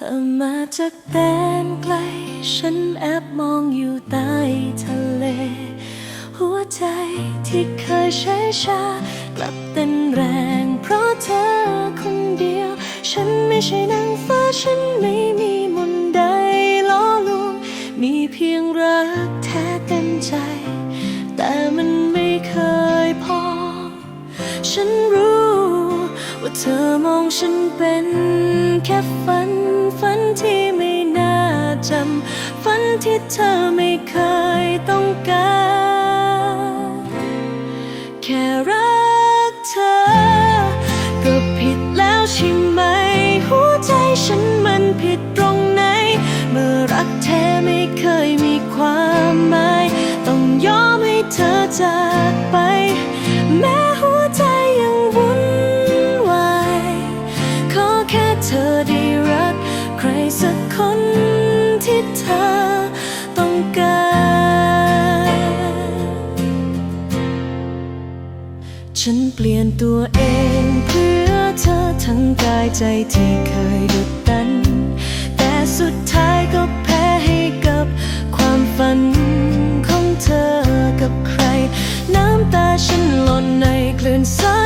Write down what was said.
ธอมาจากแดนไกล ฉันแอบมองอยู่ใต้ทะเล หัวใจที่เคยใช้ชากลับเต้นแรง เพราะเธอคนเดียว ฉันไม่ใช่นางฟ้าฉันไม่มีมนต์ใดล้อลวงมีเพียงรักแท้เต็มใจ แต่มันไม่เคยพอ ฉันรู้ว่าเธอมองฉันเป็นแค่ฝัน ที่ไม่น่าจำฝันที่เธอไม่เคยต้องการ แค่รักเธอ ก็ผิดแล้วใช่ไหม หัวใจฉันมันผิดตรงไหน เมื่อรักแท้ไม่เคยมีความหมาย ต้องยอมให้เธอจากไป ฉันเปลี่ยนตัวเองเพื่อเธอทั้งกายใจที่เคยดุดดัน แต่สุดท้ายก็แพ้ให้กับความฝันของเธอกับใคร น้ำตาฉันหล่นในคลื่นซัดล